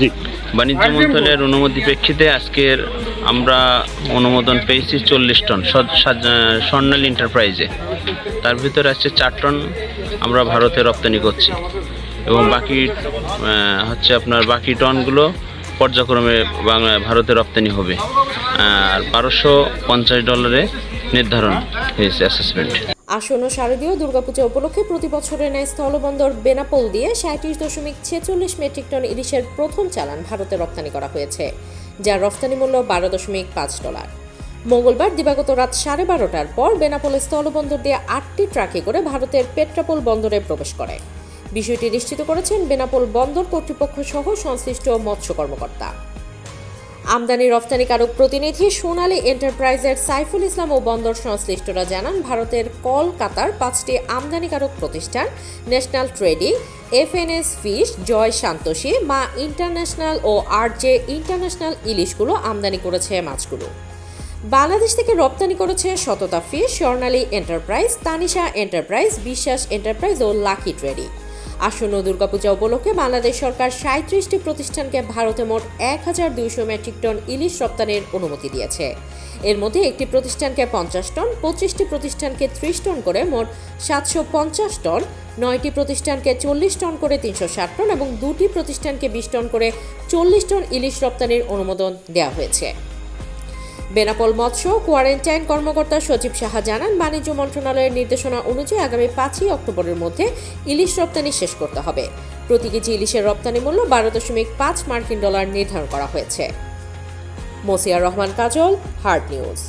জি। বাণিজ্য মন্ত্রণালয়ের অনুমতি প্রেক্ষিতে আজকের আমরা অনুমোদন পেয়েছি চল্লিশ টন স্বর্ণালী এন্টারপ্রাইজে তার ভিতরে আছে চার টন আমরা ভারতে রপ্তানি করছি। এবং বাকি হচ্ছে আপনার বাকি টনগুলো পর্যায়ক্রমে বাংলা ভারতে রপ্তানি হবে। আর বারোশো পঞ্চাশ ডলারে নির্ধারণ হয়েছে অ্যাসেসমেন্ট আসন্ন শারদীয় দুর্গাপূজা উপলক্ষে প্রতি বছরের ন্যায় স্থলবন্দর বেনাপোল দিয়ে সাঁত্রিশ দশমিক ছেচল্লিশ মেট্রিক টন ইলিশের প্রথম চালান ভারতে রপ্তানি করা হয়েছে, যার রপ্তানি মূল্য বারো দশমিক পাঁচ ডলার। মঙ্গলবার দিবাগত রাত সাড়ে বারোটার পর বেনাপোল স্থলবন্দর দিয়ে আটটি ট্রাকে করে ভারতের পেট্রাপোল বন্দরে প্রবেশ করে। বিষয়টি নিশ্চিত করেছেন বেনাপোল বন্দর কর্তৃপক্ষ সহ সংশ্লিষ্ট মৎস্য কর্মকর্তা। আমদানি রপ্তানিকারক প্রতিনিধি সোনালী এন্টারপ্রাইজের সাইফুল ইসলাম ও বন্দর সংশ্লিষ্টরা জানান, ভারতের কলকাতার পাঁচটি আমদানিকারক প্রতিষ্ঠান, national trading, FNS fish, Joy Santoshi, Maa international ও আরজে ইন্টারন্যাশনাল ইলিশগুলো আমদানি করেছে মাছগুলো। বাংলাদেশ থেকে রপ্তানি করেছে Satata fish, Swarnali enterprise, Tanisha enterprise, Biswas enterprise ও লাকি ট্রেডিং। আসন্ন দুর্গাপূজা উপলক্ষে বাংলাদেশ সরকার সাঁত্রিশটি প্রতিষ্ঠানকে ভারতে মোট এক হাজার দুইশো মেট্রিক টন ইলিশ রপ্তানির অনুমতি দিয়েছে। এর মধ্যে একটি প্রতিষ্ঠানকে পঞ্চাশ টন, পঁচিশটি প্রতিষ্ঠানকে ত্রিশ টন করে মোট সাতশো পঞ্চাশ টন, নয়টি প্রতিষ্ঠানকে চল্লিশ টন করে তিনশো ষাট টন এবং দুটি প্রতিষ্ঠানকে বিশ টন করে চল্লিশ টন ইলিশ রপ্তানির অনুমোদন দেওয়া হয়েছে। বেনাপোল মৎস্য কোয়ারেন্টাইন কর্মকর্তা সচিব সাহা জানান, বাণিজ্য মন্ত্রণালয়ের নির্দেশনা অনুযায়ী আগামী পাঁচই অক্টোবরের মধ্যে ইলিশ রপ্তানি শেষ করতে হবে। প্রতি কেজি ইলিশের রপ্তানি মূল্য বারো দশমিক পাঁচ মার্কিন ডলার নির্ধারণ করা হয়েছে। Mosiar Rahman Kajal hard news.